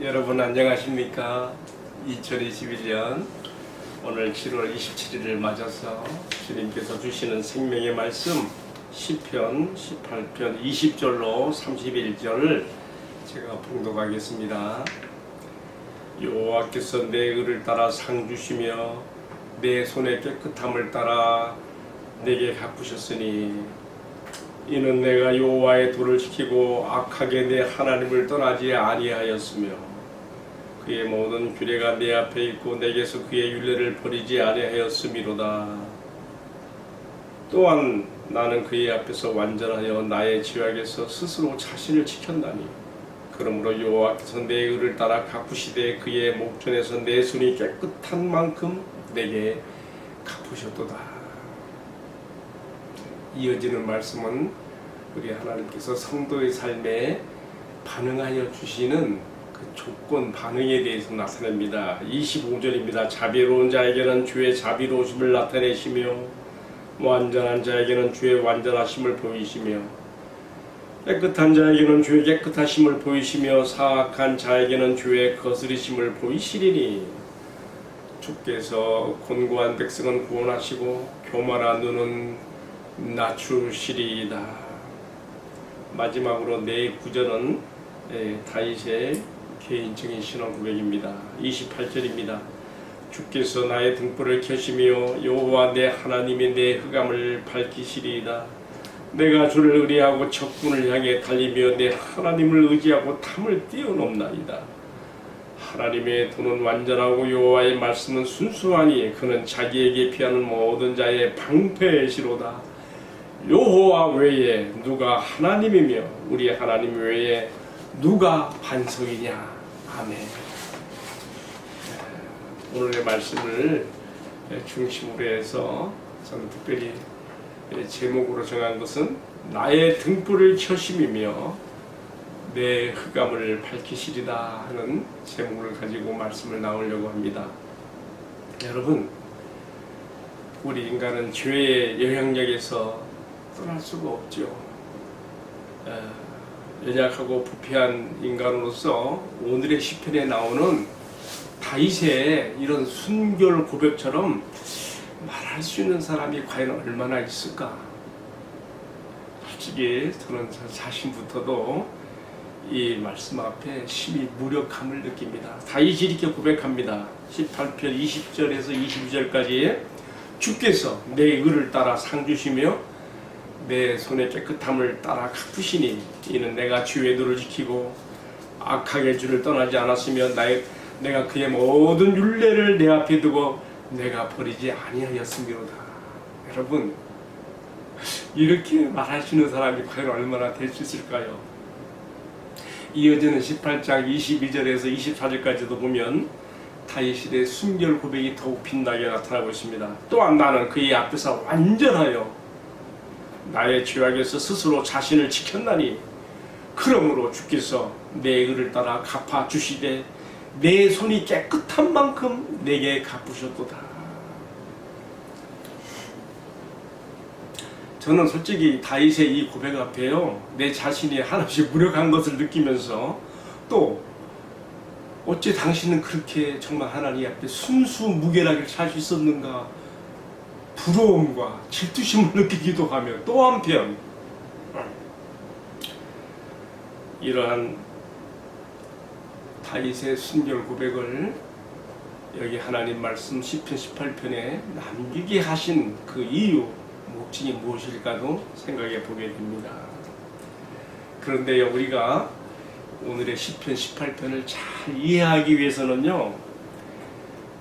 여러분 안녕하십니까? 2021년 오늘 7월 27일을 맞아서 주님께서 주시는 생명의 말씀 10편, 18편, 20절로 31절을 제가 봉독하겠습니다. 여호와께서 내 의를 따라 상 주시며 내 손의 깨끗함을 따라 내게 갚으셨으니 이는 내가 여호와의 도를 지키고 악하게 내 하나님을 떠나지 아니하였으며 그의 모든 규례가 내 앞에 있고 내게서 그의 윤례를 버리지 아니하였음이로다. 또한 나는 그의 앞에서 완전하여 나의 지각에서 스스로 자신을 지켰나니 그러므로 여호와께서 내 의를 따라 갚으시되 그의 목전에서 내 손이 깨끗한 만큼 내게 갚으셨도다. 이어지는 말씀은 우리 하나님께서 성도의 삶에 반응하여 주시는 그 조건 반응에 대해서 나타냅니다. 25절입니다. 자비로운 자에게는 주의 자비로우심을 나타내시며 완전한 자에게는 주의 완전하심을 보이시며 깨끗한 자에게는 주의 깨끗하심을 보이시며 사악한 자에게는 주의 거스리심을 보이시리니 주께서 곤고한 백성은 구원하시고 교만한 눈은 낮추시리이다. 마지막으로 네 구절은 예, 다윗의 개인적인 신앙 고백입니다. 28절입니다. 주께서 나의 등불을 켜시며 여호와 내 하나님이 내 흑암을 밝히시리이다. 내가 주를 의뢰하고 적군을 향해 달리며 내 하나님을 의지하고 탐을 뛰어넘나이다. 하나님의 도는 완전하고 여호와의 말씀은 순수하니 그는 자기에게 피하는 모든 자의 방패시로다. 여호와 외에 누가 하나님이며 우리 하나님 외에 누가 반석이냐. 아멘. 오늘의 말씀을 중심으로 해서 저는 특별히 제목으로 정한 것은 나의 등불을 켜심이며 내 흑암을 밝히시리다 하는 제목을 가지고 말씀을 나오려고 합니다. 여러분, 우리 인간은 죄의 영향력에서 떠날 수가 없죠. 어, 연약하고 부패한 인간으로서 오늘의 시편에 나오는 다윗의 이런 순결 고백처럼 말할 수 있는 사람이 과연 얼마나 있을까? 솔직히 저는 저 자신부터도 이 말씀 앞에 심히 무력함을 느낍니다. 다윗이 이렇게 고백합니다. 18편 20절에서 22절까지 주께서 내 의를 따라 상 주시며 내 손의 깨끗함을 따라 갚으시니 이는 내가 주의 도를 지키고 악하게 주를 떠나지 않았으며 나의 내가 그의 모든 윤례를 내 앞에 두고 내가 버리지 아니하였음이로다. 여러분 이렇게 말하시는 사람이 과연 얼마나 될 수 있을까요? 이어지는 18장 22절에서 24절까지도 보면 다윗의 순결 고백이 더욱 빛나게 나타나고 있습니다. 또한 나는 그의 앞에서 완전하여 나의 죄악에서 스스로 자신을 지켰나니 그러므로 주께서 내 의를 따라 갚아 주시되 내 손이 깨끗한 만큼 내게 갚으셨도다. 저는 솔직히 다윗의 이 고백 앞에요 내 자신이 한없이 무력한 것을 느끼면서 또 어째 당신은 그렇게 정말 하나님 앞에 순수 무결하게 살 수 있었는가 부러움과 질투심을 느끼기도 하며 또 한편 이러한 다윗의 순결 고백을 여기 하나님 말씀 10편 18편에 남기게 하신 그 이유 목적이 무엇일까도 생각해 보게 됩니다. 그런데 우리가 오늘의 10편 18편을 잘 이해하기 위해서는요.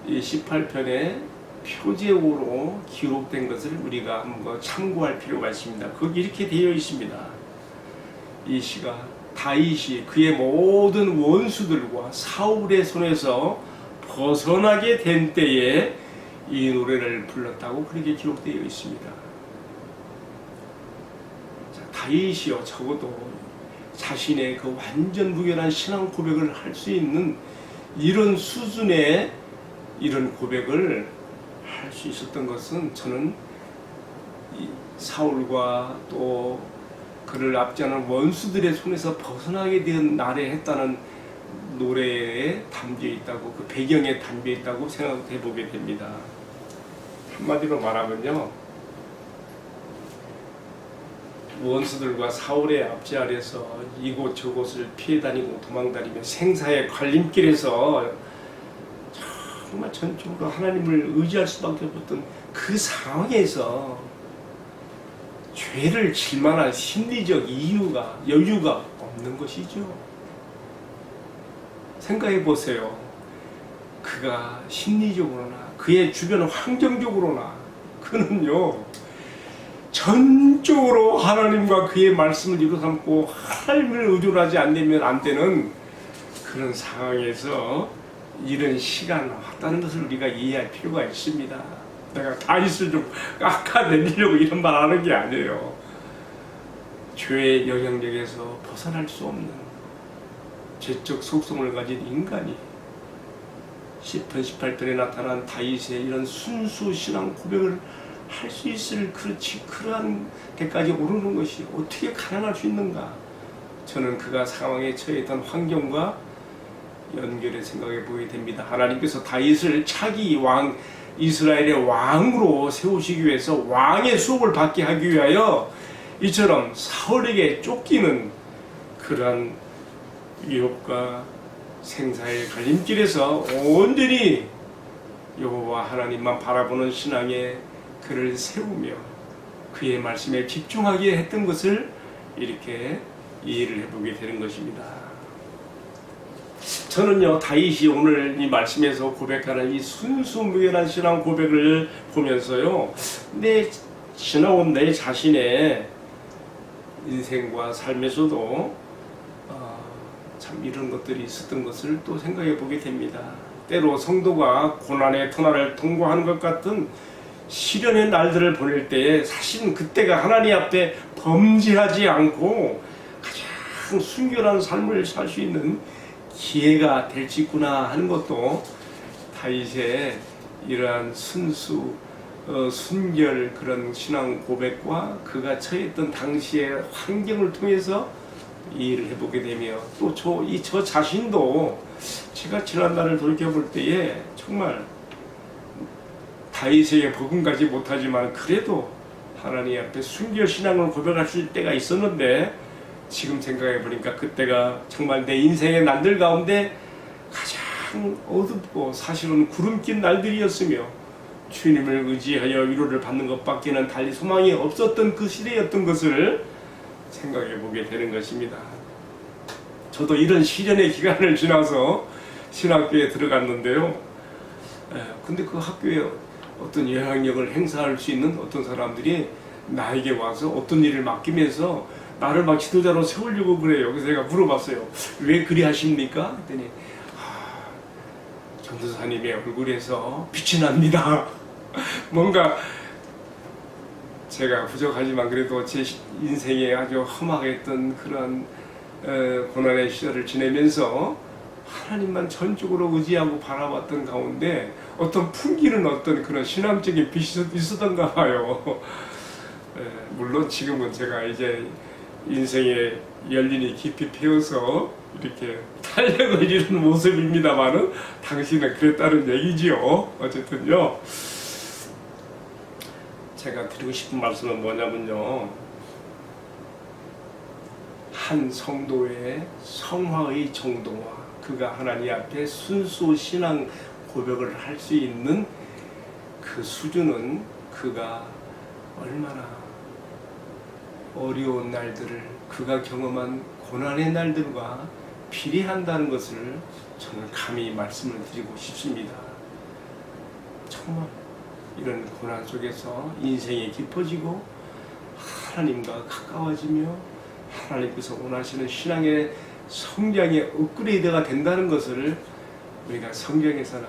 이 18편에 표제어로 기록된 것을 우리가 한번 참고할 필요가 있습니다. 거기 이렇게 되어 있습니다. 이 시가 다윗이 그의 모든 원수들과 사울의 손에서 벗어나게 된 때에 이 노래를 불렀다고 그렇게 기록되어 있습니다. 자, 다윗이요 적어도 자신의 그 완전 무결한 신앙 고백을 할 수 있는 이런 수준의 이런 고백을 할 수 있었던 것은 저는 이 사울과 또 그를 앞지하는 원수들의 손에서 벗어나게 된 날에 했다는 노래에 담겨 있다고 그 배경에 담겨 있다고 생각해 보게 됩니다. 한마디로 말하면요. 원수들과 사울의 압제 아래서 이곳 저곳을 피해 다니고 도망 다니며 생사의 갈림길에서 정말 전적으로 하나님을 의지할 수밖에 없었던 그 상황에서 죄를 질 만한 심리적 이유가 여유가 없는 것이죠. 생각해 보세요. 그가 심리적으로나 그의 주변 환경적으로나 그는요 전적으로 하나님과 그의 말씀을 이루 삼고 하나님을 의존 하지 않으면 안 되는 그런 상황에서 이런 시간 왔다는 것을 우리가 이해할 필요가 있습니다. 내가 다윗을 좀 깎아내리려고 이런 말 하는 게 아니에요. 죄의 영향력에서 벗어날 수 없는 죄적 속성을 가진 인간이 10편 18편에 나타난 다윗의 이런 순수 신앙 고백을 할 수 있을 그렇지 그러한 데까지 오르는 것이 어떻게 가능할 수 있는가? 저는 그가 상황에 처해 있던 환경과 연결해 생각해 보게 됩니다. 하나님께서 다윗을 차기 왕 이스라엘의 왕으로 세우시기 위해서 왕의 수업을 받게 하기 위하여 이처럼 사울에게 쫓기는 그러한 위협과 생사의 갈림길에서 온전히 여호와 하나님만 바라보는 신앙의 그를 세우며 그의 말씀에 집중하게 했던 것을 이렇게 이해를 해보게 되는 것입니다. 저는요 다윗이 오늘 이 말씀에서 고백하는 이 순수무결한 신앙 고백을 보면서요 내 지나온 내 자신의 인생과 삶에서도 어, 참 이런 것들이 있었던 것을 또 생각해 보게 됩니다. 때로 성도가 고난의 터널을 통과하는 것 같은 시련의 날들을 보낼 때에 사실은 그때가 하나님 앞에 범죄하지 않고 가장 순결한 삶을 살 수 있는 기회가 될지구나 하는 것도 다윗의 이러한 순수 어, 순결 그런 신앙 고백과 그가 처했던 당시의 환경을 통해서 이해를 해보게 되며 또 저 이저 자신도 제가 지난 날을 돌이켜 볼 때에 정말 다윗에게 복음가지 못하지만 그래도 하나님 앞에 순결 신앙을 고백할 수 있을 때가 있었는데 지금 생각해 보니까 그때가 정말 내 인생의 날들 가운데 가장 어둡고 사실은 구름 낀 날들이었으며 주님을 의지하여 위로를 받는 것밖에는 달리 소망이 없었던 그 시대였던 것을 생각해 보게 되는 것입니다. 저도 이런 시련의 기간을 지나서 신학교에 들어갔는데요. 에, 근데 그 학교에 어떤 영향력을 행사할 수 있는 어떤 사람들이 나에게 와서 어떤 일을 맡기면서 나를 막 지도자로 세우려고 그래요. 그래서 제가 물어봤어요. 왜 그리 하십니까? 그랬더니 아, 전도사님의 얼굴에서 빛이 납니다. 뭔가 제가 부족하지만 그래도 제 인생에 아주 험악했던 그런 어, 고난의 시절을 지내면서 하나님만 전적으로 의지하고 바라봤던 가운데 어떤 풍기는 어떤 그런 신앙적인 빛이 있었던가 봐요. 에, 물론 지금은 제가 이제 인생의 열린이 깊이 피어서 이렇게 탄력을 이루는 모습입니다만은 당신은 그랬다는 얘기지요. 어쨌든요. 제가 드리고 싶은 말씀은 뭐냐면요. 한 성도의 성화의 정도와 그가 하나님 앞에 순수 신앙 고백을 할 수 있는 그 수준은 그가 얼마나 어려운 날들을 그가 경험한 고난의 날들과 비례한다는 것을 저는 감히 말씀을 드리고 싶습니다. 정말 이런 고난 속에서 인생이 깊어지고 하나님과 가까워지며 하나님께서 원하시는 신앙의 성장의 업그레이드가 된다는 것을 우리가 성경에서나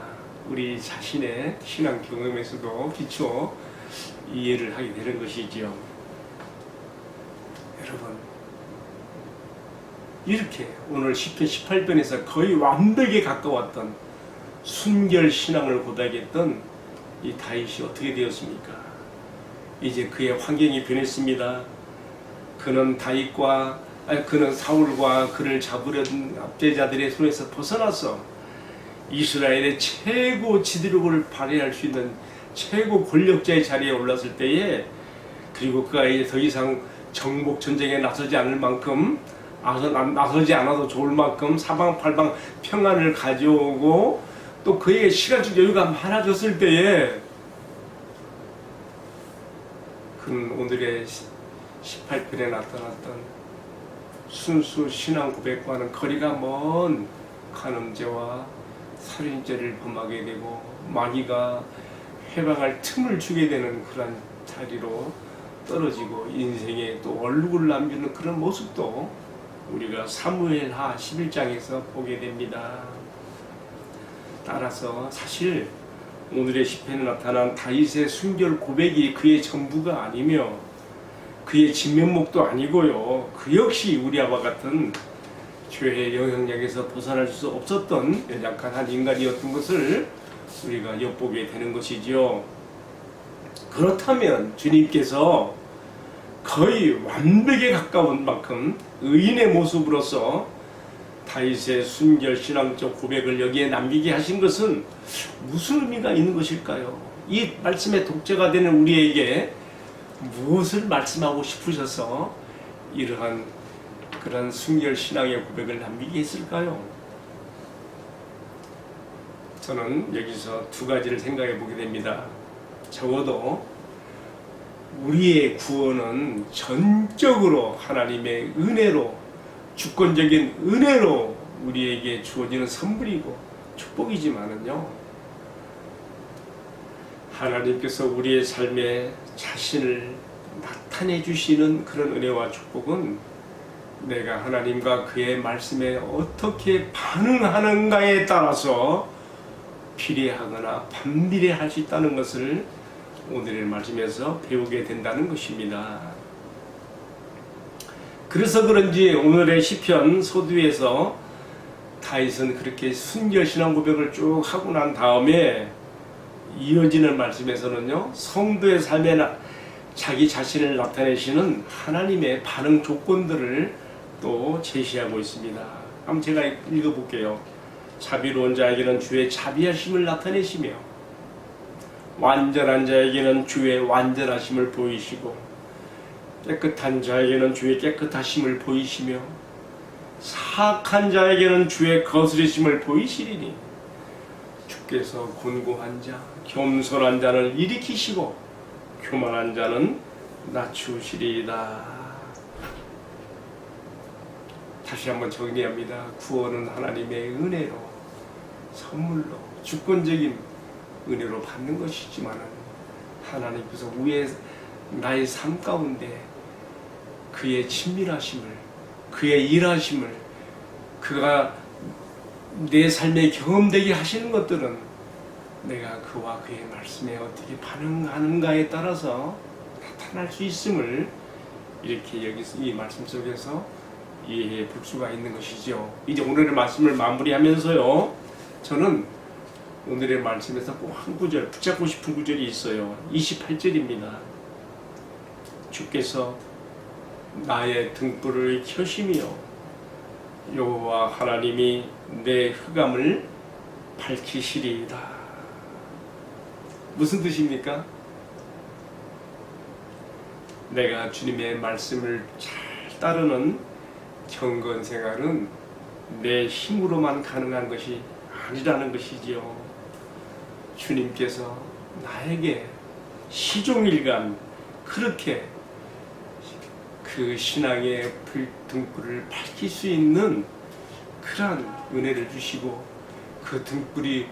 우리 자신의 신앙 경험에서도 기초 이해를 하게 되는 것이지요. 여러분 이렇게 오늘 10편 18편에서 거의 완벽에 가까웠던 순결 신앙을 고백했던 이 다윗이 어떻게 되었습니까? 이제 그의 환경이 변했습니다. 그는 다윗과 아니, 그는 사울과 그를 잡으려던 압제자들의 손에서 벗어나서 이스라엘의 최고 지도력을 발휘할 수 있는 최고 권력자의 자리에 올랐을 때에 그리고 그가 이제 더 이상 정복 전쟁에 나서지 않을 만큼 나서, 나서지 않아도 좋을 만큼 사방팔방 평안을 가져오고 또 그에게 시간적 여유가 많아졌을 때에 그는 오늘의 18편에 나타났던 순수 신앙 고백과는 거리가 먼 간음죄와 살인죄를 범하게 되고 마귀가 해방할 틈을 주게 되는 그런 자리로 떨어지고 인생에 또 얼룩을 남기는 그런 모습도 우리가 사무엘하 11장에서 보게 됩니다. 따라서 사실 오늘의 시편에 나타난 다윗의 순결 고백이 그의 전부가 아니며 그의 진면목도 아니고요. 그 역시 우리와 같은 죄의 영향력에서 벗어날 수 없었던 연약한 한 인간이었던 것을 우리가 엿보게 되는 것이지요. 그렇다면 주님께서 거의 완벽에 가까운 만큼 의인의 모습으로서 다윗의 순결 신앙적 고백을 여기에 남기게 하신 것은 무슨 의미가 있는 것일까요? 이 말씀의 독자가 되는 우리에게 무엇을 말씀하고 싶으셔서 이러한 그런 순결 신앙의 고백을 남기게 했을까요? 저는 여기서 두 가지를 생각해 보게 됩니다. 적어도 우리의 구원은 전적으로 하나님의 은혜로 주권적인 은혜로 우리에게 주어지는 선물이고 축복이지만은요. 하나님께서 우리의 삶에 자신을 나타내 주시는 그런 은혜와 축복은 내가 하나님과 그의 말씀에 어떻게 반응하는가에 따라서 비례하거나 반비례할 수 있다는 것을 오늘의 말씀에서 배우게 된다는 것입니다. 그래서 그런지 오늘의 시편 소두에서 다윗은 그렇게 순결 신앙 고백을 쭉 하고 난 다음에 이어지는 말씀에서는요 성도의 삶에 나, 자기 자신을 나타내시는 하나님의 반응 조건들을 또 제시하고 있습니다. 한번 제가 읽어볼게요. 자비로운 자에게는 주의 자비하심을 나타내시며 완전한 자에게는 주의 완전하심을 보이시고 깨끗한 자에게는 주의 깨끗하심을 보이시며 사악한 자에게는 주의 거스리심을 보이시리니 주께서 곤고한 자, 겸손한 자는 일으키시고 교만한 자는 낮추시리이다. 다시 한번 정리합니다. 구원은 하나님의 은혜로 선물로 주권적인 은혜로 받는 것이지만 하나님께서 위에 나의 삶 가운데 그의 친밀하심을 그의 일하심을 그가 내 삶에 경험되게 하시는 것들은 내가 그와 그의 말씀에 어떻게 반응하는가에 따라서 나타날 수 있음을 이렇게 여기서 이 말씀 속에서 이해해 볼 수가 있는 것이죠. 이제 오늘의 말씀을 마무리하면서요. 저는 오늘의 말씀에서 꼭 한 구절 붙잡고 싶은 구절이 있어요. 28절입니다. 주께서 나의 등불을 켜시며 여호와 하나님이 내 흑암을 밝히시리이다. 무슨 뜻입니까? 내가 주님의 말씀을 잘 따르는 경건 생활은 내 힘으로만 가능한 것이 아니라는 것이지요. 주님께서 나에게 시종일관 그렇게 그 신앙의 불- 등불을 밝힐 수 있는 그러한 은혜를 주시고 그 등불이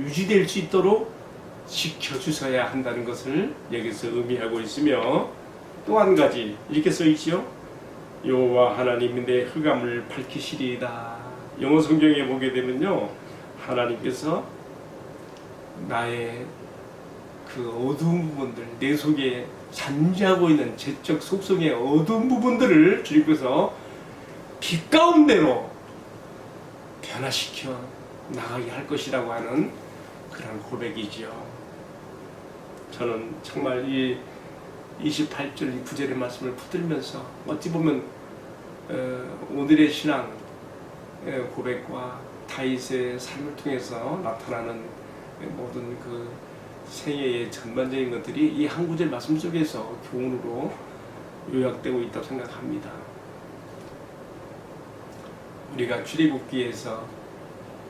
유지될 수 있도록 지켜주셔야 한다는 것을 여기서 의미하고 있으며 또 한 가지 이렇게 써 있지요. 여호와 하나님이 내 흑암을 밝히시리이다. 영어 성경에 보게 되면요. 하나님께서 나의 그 어두운 부분들, 내 속에 잠자고 있는 제적 속성의 어두운 부분들을 주님께서 빛 가운데로 변화시켜 나가게 할 것이라고 하는 그런 고백이지요. 저는 정말 이 28절 이 구절의 말씀을 붙들면서 어찌 보면 어, 오늘의 신앙 어, 고백과 다윗의 삶을 통해서 나타나는 모든 그 생애의 전반적인 것들이 이 한 구절 말씀 속에서 교훈으로 요약되고 있다고 생각합니다. 우리가 출애굽기에서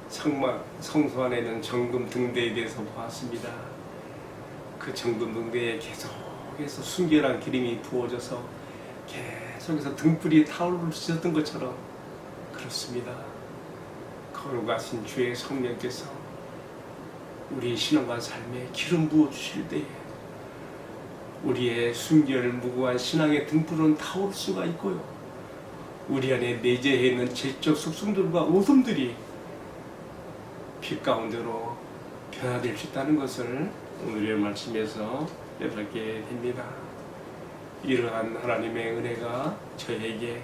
성막 성소 안에 있는 정금 등대에 대해서 보았습니다. 그 정금 등대에 계속해서 순결한 기름이 부어져서 계속해서 등불이 있었던 것처럼 그렇습니다. 거룩하신 주의 성령께서 우리 신앙과 삶에 기름 부어 주실 때에 우리의 순결 무고한 신앙의 등불은 타올 수가 있고요. 우리 안에 내재해 있는 죄적 속성들과 오tum들이 빛 가운데로 변화될 수 있다는 것을 오늘의 말씀에서 깨닫게 됩니다. 이러한 하나님의 은혜가 저에게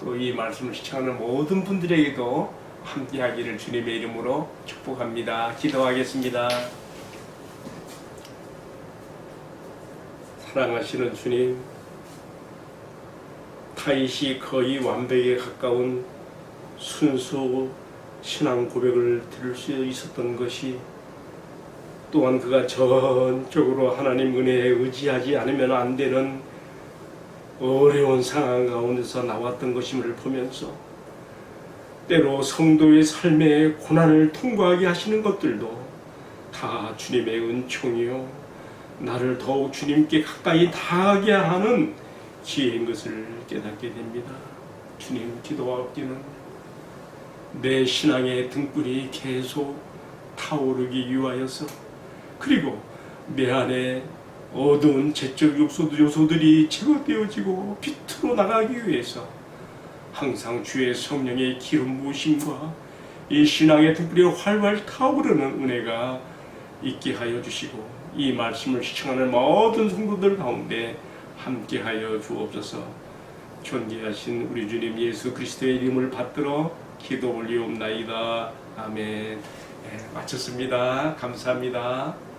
또 이 말씀을 시청하는 모든 분들에게도 함께하기를 주님의 이름으로 축복합니다. 기도하겠습니다. 사랑하시는 주님, 타이시 거의 완벽에 가까운 순수 신앙 고백을 들을 수 있었던 것이 또한 그가 전적으로 하나님 은혜에 의지하지 않으면 안 되는 어려운 상황 가운데서 나왔던 것임을 보면서 때로 성도의 삶의 고난을 통과하게 하시는 것들도 다 주님의 은총이요 나를 더욱 주님께 가까이 닿게 하는 기회인 것을 깨닫게 됩니다. 주님 기도하옵기는 내 신앙의 등불이 계속 타오르기 위하여서 그리고 내 안에 어두운 요소, 요소들이 제거되어지고 빛으로 나가기 위해서 항상 주의 성령의 기름 부으심과 이 신앙의 등불이 활활 타오르는 은혜가 있게 하여 주시고 이 말씀을 시청하는 모든 성도들 가운데 함께 하여 주옵소서. 존귀하신 우리 주님 예수 그리스도의 이름을 받들어 기도 올리옵나이다. 아멘. 네, 마쳤습니다. 감사합니다.